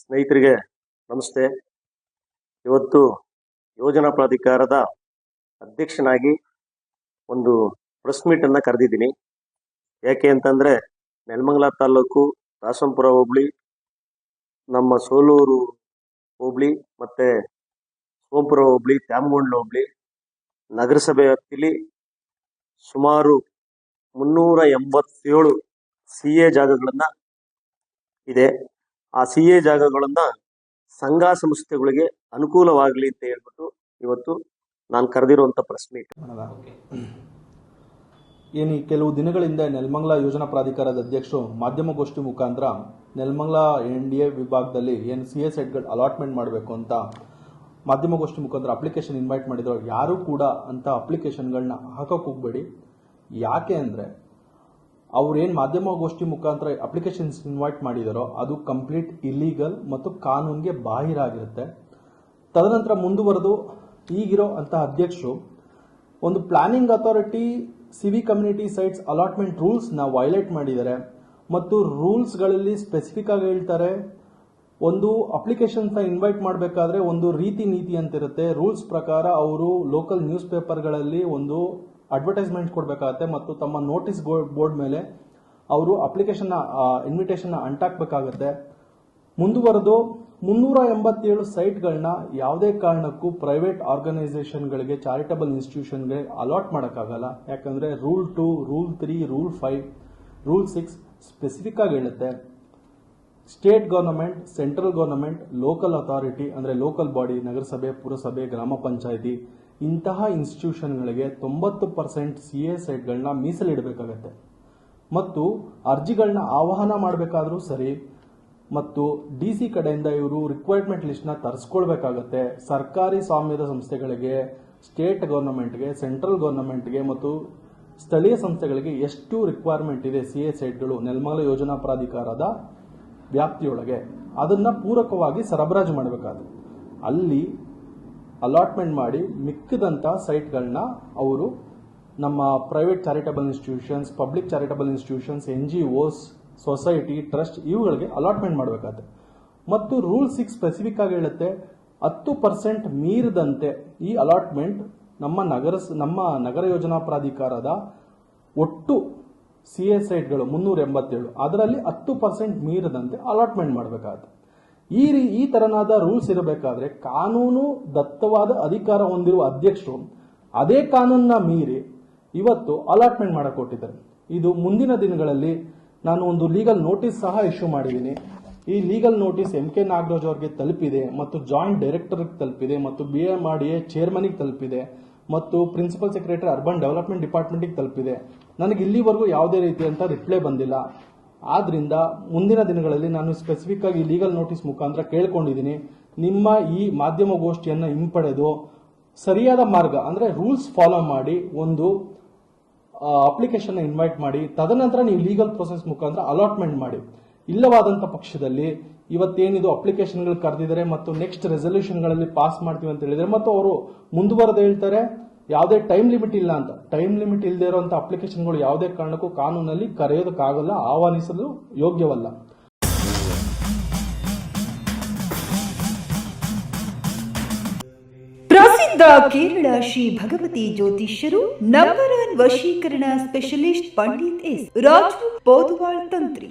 ಸ್ನೇಹಿತರಿಗೆ ನಮಸ್ತೆ. ಇವತ್ತು ಯೋಜನಾ ಪ್ರಾಧಿಕಾರದ ಅಧ್ಯಕ್ಷನಾಗಿ ಒಂದು ಪ್ರೆಸ್ ಮೀಟನ್ನು ಕರೆದಿದ್ದೀನಿ. ಯಾಕೆ ಅಂತಂದರೆ ನೆಲಮಂಗಲ ತಾಲೂಕು ದಾಸಂಪುರ ಹೋಬಳಿ, ನಮ್ಮ ಸೋಲೂರು ಹೋಬಳಿ ಮತ್ತೆ ಸೋಂಪುರ ಹೋಬಳಿ, ತ್ಯಾಮಗೊಂಡ್ಲ ಹೋಬಳಿ ನಗರಸಭೆ ವ್ಯಾಪ್ತಿಲಿ ಸುಮಾರು ಮುನ್ನೂರ ಎಂಬತ್ತೇಳು ಸಿ ಎ ಜಾಗಗಳನ್ನು ಇದೆ. ಆ ಸಿ ಎ ಜಾಗಗಳನ್ನ ಸಂಘ ಸಂಸ್ಥೆಗಳಿಗೆ ಅನುಕೂಲವಾಗಲಿ ಅಂತ ಹೇಳ್ಬಿಟ್ಟು ಇವತ್ತು ನಾನು ಕರೆದಿರುವಂತ ಪ್ರಶ್ನೆ ಏನು ಈ ಕೆಲವು ದಿನಗಳಿಂದ ನೆಲಮಂಗಲ ಯೋಜನಾ ಪ್ರಾಧಿಕಾರದ ಅಧ್ಯಕ್ಷರು ಮಾಧ್ಯಮಗೋಷ್ಠಿ ಮುಖಾಂತರ ನೆಲಮಂಗಲ ಎನ್ ಡಿ ಎ ವಿಭಾಗದಲ್ಲಿ ಏನು ಸಿ ಎ ಸೆಟ್ಗಳು ಅಲಾಟ್ಮೆಂಟ್ ಮಾಡಬೇಕು ಅಂತ ಮಾಧ್ಯಮಗೋಷ್ಠಿ ಮುಖಾಂತರ ಅಪ್ಲಿಕೇಶನ್ ಇನ್ವೈಟ್ ಮಾಡಿದ್ರು. ಯಾರು ಕೂಡ ಅಂತ ಅಪ್ಲಿಕೇಶನ್ಗಳನ್ನ ಹಾಕೋಕೆ ಹೋಗ್ಬೇಡಿ. ಯಾಕೆ ಅಂದರೆ ಅವ್ರೇನು ಮಾಧ್ಯಮಗೋಷ್ಠಿ ಮುಖಾಂತರ ಅಪ್ಲಿಕೇಶನ್ಸ್ ಇನ್ವೈಟ್ ಮಾಡಿದಾರೋ ಅದು ಕಂಪ್ಲೀಟ್ ಇಲ್ಲೀಗಲ್ ಮತ್ತು ಕಾನೂನಿಗೆ ಬಾಹಿರ ಆಗಿರುತ್ತೆ ತದನಂತರ ಮುಂದುವರೆದು ಈಗಿರೋ ಅಂತಹ ಅಧ್ಯಕ್ಷರು, ಒಂದು planning authority civic community sites allotment ರೂಲ್ಸ್ನ violate ಮಾಡಿದ್ದಾರೆ. ಮತ್ತು ರೂಲ್ಸ್ಗಳಲ್ಲಿ ಸ್ಪೆಸಿಫಿಕ್ ಆಗಿ ಹೇಳ್ತಾರೆ, ಒಂದು ಅಪ್ಲಿಕೇಶನ್ಸ್ನ ಇನ್ವೈಟ್ ಮಾಡಬೇಕಾದ್ರೆ ಒಂದು ರೀತಿ ನೀತಿ ಅಂತಿರುತ್ತೆ. ರೂಲ್ಸ್ ಪ್ರಕಾರ ಅವರು ಲೋಕಲ್ ನ್ಯೂಸ್ ಪೇಪರ್ಗಳಲ್ಲಿ ಒಂದು ಅಡ್ವರ್ಟೈಸ್ಮೆಂಟ್ ಕೊಡಬೇಕಾಗತ್ತೆ ಮತ್ತು ತಮ್ಮ ನೋಟಿಸ್ ಬೋರ್ಡ್ ಮೇಲೆ ಅವರು ಅಪ್ಲಿಕೇಶನ್ ಇನ್ವಿಟೇಷನ್ ಅಂಟಾಕ್ಬೇಕಾಗತ್ತೆ. ಮುಂದುವರೆದು ಮುನ್ನೂರ ಎಂಬತ್ತೇಳು ಸೈಟ್ಗಳನ್ನ ಯಾವುದೇ ಕಾರಣಕ್ಕೂ ಪ್ರೈವೇಟ್ ಆರ್ಗನೈಸೇಷನ್ಗಳಿಗೆ ಚಾರಿಟಬಲ್ ಇನ್ಸ್ಟಿಟ್ಯೂಷನ್ಗೆ ಅಲಾಟ್ ಮಾಡೋಕ್ಕಾಗಲ್ಲ. ಯಾಕಂದರೆ rule two rule three rule five rule six specific ಆಗಿ ಹೇಳುತ್ತೆ. State government central government local authority ಅಂದರೆ ಲೋಕಲ್ ಬಾಡಿ ನಗರಸಭೆ, ಪುರಸಭೆ, ಗ್ರಾಮ ಪಂಚಾಯಿತಿ ಇಂತಹ ಇನ್ಸ್ಟಿಟ್ಯೂಷನ್ಗಳಿಗೆ ತೊಂಬತ್ತು ಪರ್ಸೆಂಟ್ ಸಿ ಎ ಸೈಟ್ಗಳನ್ನ ಮೀಸಲಿಡಬೇಕಾಗತ್ತೆ. ಮತ್ತು ಅರ್ಜಿಗಳನ್ನ ಆಹ್ವಾನ ಮಾಡಬೇಕಾದ್ರೂ ಸರಿ, ಮತ್ತು ಡಿ ಸಿ ಕಡೆಯಿಂದ ಇವರು ರಿಕ್ವೈರ್ಮೆಂಟ್ ಲಿಸ್ಟ್ನ ತರಿಸ್ಕೊಳ್ಬೇಕಾಗತ್ತೆ. ಸರ್ಕಾರಿ ಸ್ವಾಮ್ಯದ ಸಂಸ್ಥೆಗಳಿಗೆ ಸ್ಟೇಟ್ ಗೌರ್ಮೆಂಟ್ಗೆ ಸೆಂಟ್ರಲ್ ಗೌರ್ಮೆಂಟ್ಗೆ ಮತ್ತು ಸ್ಥಳೀಯ ಸಂಸ್ಥೆಗಳಿಗೆ ಎಷ್ಟು ರಿಕ್ವೈರ್ಮೆಂಟ್ ಇದೆ ಸಿ ಎ ಸೈಟ್ಗಳು ನೆಲಮಂಗಲ ಯೋಜನಾ ಪ್ರಾಧಿಕಾರದ ವ್ಯಾಪ್ತಿಯೊಳಗೆ. ಅದನ್ನು ಪೂರಕವಾಗಿ ಸರಬರಾಜು ಮಾಡಬೇಕಾಗುತ್ತೆ ಅಲ್ಲಿ ಅಲಾಟ್ಮೆಂಟ್ ಮಾಡಿ ಮಿಕ್ಕಿದಂಥ ಸೈಟ್ಗಳನ್ನ ಅವರು ನಮ್ಮ private charitable institutions public charitable institutions N G Os society trust ಇವುಗಳಿಗೆ ಅಲಾಟ್ಮೆಂಟ್ ಮಾಡಬೇಕಾಗುತ್ತೆ. ಮತ್ತು ರೂಲ್ ಸಿಕ್ಸ್ ಸ್ಪೆಸಿಫಿಕ್ ಆಗಿ ಹೇಳುತ್ತೆ, ಹತ್ತು ಪರ್ಸೆಂಟ್ ಮೀರಿದಂತೆ ಈ ಅಲಾಟ್ಮೆಂಟ್ ನಮ್ಮ ನಗರ ನಮ್ಮ ನಗರ ಯೋಜನಾ ಪ್ರಾಧಿಕಾರದ ಒಟ್ಟು ಸಿ ಎಸ್ ಐಟ್ಗಳು ಮುನ್ನೂರ ಎಂಬತ್ತೇಳು. ಅದರಲ್ಲಿ ಹತ್ತು ಪರ್ಸೆಂಟ್ ಮೀರಿದಂತೆ ಅಲಾಟ್ಮೆಂಟ್ ಮಾಡಬೇಕಾಗುತ್ತೆ. ಈ ರೀ, ಈ ತರನಾದ ರೂಲ್ಸ್ ಇರಬೇಕಾದ್ರೆ ಕಾನೂನು ದತ್ತವಾದ ಅಧಿಕಾರ ಹೊಂದಿರುವ ಅಧ್ಯಕ್ಷರು ಅದೇ ಕಾನೂನನ್ನ ಮೀರಿ ಇವತ್ತು ಅಲಾಟ್ಮೆಂಟ್ ಮಾಡಿಕೊಟ್ಟಿದ್ದಾರೆ. ಇದು ಮುಂದಿನ ದಿನಗಳಲ್ಲಿ ನಾನು ಒಂದು ಲೀಗಲ್ ನೋಟಿಸ್ ಸಹ ಇಶ್ಯೂ ಮಾಡಿದ್ದೀನಿ. ಈ legal notice M K Nagaraj ಅವರಿಗೆ ತಲುಪಿದೆ ಮತ್ತು ಜಾಯಿಂಟ್ ಡೈರೆಕ್ಟರ್ಗೆ ತಲುಪಿದೆ ಮತ್ತು ಬಿ ಎಂ ಎ ಚೇರ್ಮನ್ಗೆ ತಲುಪಿದೆ ಮತ್ತು ಪ್ರಿನ್ಸಿಪಲ್ ಸೆಕ್ರೆಟರಿ ಅರ್ಬನ್ ಡೆವಲಪ್ಮೆಂಟ್ ಡಿಪಾರ್ಟ್ಮೆಂಟ್ಗೆ ತಲುಪಿದೆ. ನನಗೆ ಇಲ್ಲಿವರೆಗೂ ಯಾವುದೇ ರೀತಿಯಂತ ರಿಪ್ಲೈ ಬಂದಿಲ್ಲ. ಆದ್ರಿಂದ ಮುಂದಿನ ದಿನಗಳಲ್ಲಿ ನಾನು ಸ್ಪೆಸಿಫಿಕ್ ಆಗಿ ಲೀಗಲ್ ನೋಟಿಸ್ ಮುಖಾಂತರ ಕೇಳ್ಕೊಂಡಿದ್ದೀನಿ. ನಿಮ್ಮ ಈ ಮಾಧ್ಯಮ ಗೋಷ್ಠಿಯನ್ನು ಹಿಂಪಡೆದು ಸರಿಯಾದ ಮಾರ್ಗ, ಅಂದ್ರೆ ರೂಲ್ಸ್ ಫಾಲೋ ಮಾಡಿ ಒಂದು ಅಪ್ಲಿಕೇಶನ್ ಇನ್ವೈಟ್ ಮಾಡಿ, ತದನಂತರ ನೀವು ಲೀಗಲ್ ಪ್ರೊಸೆಸ್ ಮುಖಾಂತರ ಅಲಾಟ್ಮೆಂಟ್ ಮಾಡಿ. ಇಲ್ಲವಾದಂಥ ಪಕ್ಷದಲ್ಲಿ ಇವತ್ತೇನಿದು ಅಪ್ಲಿಕೇಶನ್ಗಳು ಕರೆದಿದ್ದಾರೆ ಮತ್ತು ನೆಕ್ಸ್ಟ್ ರೆಸಲ್ಯೂಷನ್ಗಳಲ್ಲಿ ಪಾಸ್ ಮಾಡ್ತೀವಿ ಅಂತ ಹೇಳಿದರೆ ಮತ್ತು ಅವರು ಮುಂದುವರೆದು ಹೇಳ್ತಾರೆ. ಯಾವುದೇ ಟೈಮ್ ಲಿಮಿಟ್ ಇಲ್ಲ ಅಂತ. ಟೈಮ್ ಲಿಮಿಟ್ ಇಲ್ಲದೆ ಇರುವಂಥ ಅಪ್ಲಿಕೇಶನ್ಗಳು ಯಾವುದೇ ಕಾರಣಕ್ಕೂ ಕಾನೂನಲ್ಲಿ ಕರೆಯೋದಕ್ಕಾಗಲ್ಲ, ಆಹ್ವಾನಿಸಲು ಯೋಗ್ಯವಲ್ಲ. ಪ್ರಸಿದ್ಧ ಕೇರಳ ಶ್ರೀ ಭಗವತಿ ಜ್ಯೋತಿಷ್ಯರು ನಂಬರ್ ವಶೀಕರಣ ಸ್ಪೆಷಲಿಸ್ಟ್ ಪಂಡಿತ್ ಎಸ್. ರಾಜು ಪೋದ್ವಾಳ್ ತಂತ್ರಿ.